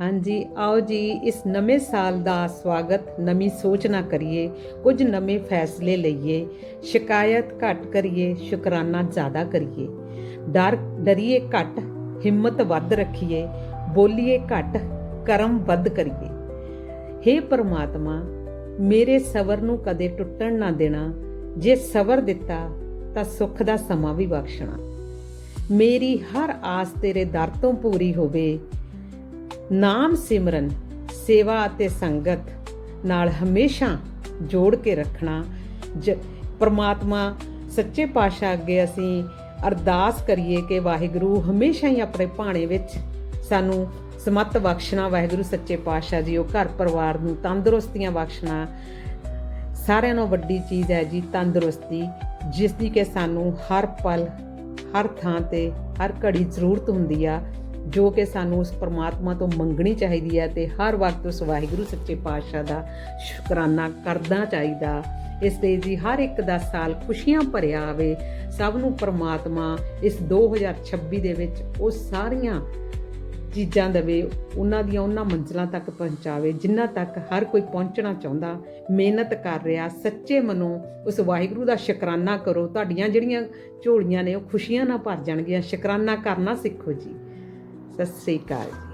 ਹਾਂਜੀ, ਆਓ ਜੀ, ਇਸ ਨਵੇਂ ਸਾਲ ਦਾ ਸਵਾਗਤ, ਨਵੀਂ ਸੋਚ ਨਾ ਕਰੀਏ, ਕੁਝ ਨਵੇਂ ਫੈਸਲੇ ਲਈਏ, ਸ਼ਿਕਾਇਤ ਘੱਟ ਕਰੀਏ, ਸ਼ੁਕਰਾਨਾ ਜ਼ਿਆਦਾ ਕਰੀਏ। ਡਰ, ਡਰੀਏ ਘੱਟ, ਹਿੰਮਤ ਵੱਧ ਰੱਖੀਏ, ਬੋਲੀਏ ਘੱਟ, ਕਰਮ ਵੱਧ ਕਰੀਏ। हे ਪਰਮਾਤਮਾ, ਮੇਰੇ ਸਬਰ ਨੂੰ ਕਦੇ ਟੁੱਟਣ ਨਾ ਦੇਣਾ, ਜੇ ਸਬਰ ਦਿੱਤਾ, ਤਾਂ ਸੁੱਖ ਦਾ ਸਮਾਂ ਵੀ ਬਖਸ਼ਣਾ। ਮੇਰੀ ਹਰ ਆਸ ਤੇਰੇ ਦਰ ਤੋਂ ਪੂਰੀ ਹੋਵੇ ਨਾਮ ਸਿਮਰਨ, ਸੇਵਾ ਅਤੇ ਸੰਗਤ ਨਾਲ ਹਮੇਸ਼ਾ ਜੋੜ ਕੇ ਰੱਖਣਾ। ਜ ਪ੍ਰਮਾਤਮਾ ਸੱਚੇ ਪਾਤਸ਼ਾਹ ਅੱਗੇ ਅਸੀਂ ਅਰਦਾਸ ਕਰੀਏ ਕਿ ਵਾਹਿਗੁਰੂ ਹਮੇਸ਼ਾ ਹੀ ਆਪਣੇ ਭਾਣੇ ਵਿੱਚ ਸਾਨੂੰ ਸਮਤ ਬਖਸ਼ਣਾ। ਵਾਹਿਗੁਰੂ ਸੱਚੇ ਪਾਤਸ਼ਾਹ ਜੀ ਉਹ ਘਰ ਪਰਿਵਾਰ ਨੂੰ ਤੰਦਰੁਸਤੀਆਂ ਬਖਸ਼ਣਾ। ਸਾਰਿਆਂ ਨਾਲੋਂ ਵੱਡੀ ਚੀਜ਼ ਹੈ ਜੀ ਤੰਦਰੁਸਤੀ ਜਿਸ ਦੀ ਕਿ ਸਾਨੂੰ ਹਰ ਪਲ, ਹਰ ਥਾਂ ਤੇ ਹਰ ਘੜੀ ਜ਼ਰੂਰਤ ਹੁੰਦੀ ਆ। ਜੋ ਕਿ ਸਾਨੂੰ ਉਸ ਪਰਮਾਤਮਾ ਤੋਂ ਮੰਗਣੀ ਚਾਹੀਦੀ ਹੈ ਤੇ ਹਰ ਵਕਤ ਉਸ ਵਾਹਿਗੁਰੂ ਸੱਚੇ ਪਾਤਸ਼ਾਹ ਦਾ ਸ਼ੁਕਰਾਨਾ ਕਰਨਾ ਚਾਹੀਦਾ। ਇਸ ਲਈ ਜੀ ਹਰ ਇੱਕ ਦਾ ਸਾਲ ਖੁਸ਼ੀਆਂ ਭਰਿਆ ਆਵੇ। ਸਭ ਨੂੰ ਪਰਮਾਤਮਾ ਇਸ 2026 ਦੇ ਵਿੱਚ ਉਹ ਸਾਰੀਆਂ ਚੀਜ਼ਾਂ ਦੇਵੇ, ਉਹਨਾਂ ਦੀਆਂ ਉਹਨਾਂ ਮੰਜ਼ਲਾਂ ਤੱਕ ਪਹੁੰਚਾਵੇ ਜਿਨ੍ਹਾਂ ਤੱਕ ਹਰ ਕੋਈ ਪਹੁੰਚਣਾ ਚਾਹੁੰਦਾ, ਮਿਹਨਤ ਕਰ ਰਿਹਾ, ਸੱਚੇ ਮਨੋਂ ਉਸ ਵਾਹਿਗੁਰੂ ਦਾ ਸ਼ੁਕਰਾਨਾ ਕਰੋ। ਤੁਹਾਡੀਆਂ ਜਿਹੜੀਆਂ ਝੋਲੀਆਂ ਨੇ ਉਹ ਖੁਸ਼ੀਆਂ ਨਾਲ ਭਰ ਜਾਣਗੀਆਂ। ਸ਼ੁਕਰਾਨਾ ਕਰਨਾ ਸਿੱਖੋ ਜੀ। ਸਤਿ ਸ੍ਰੀ ਅਕਾਲ ਜੀ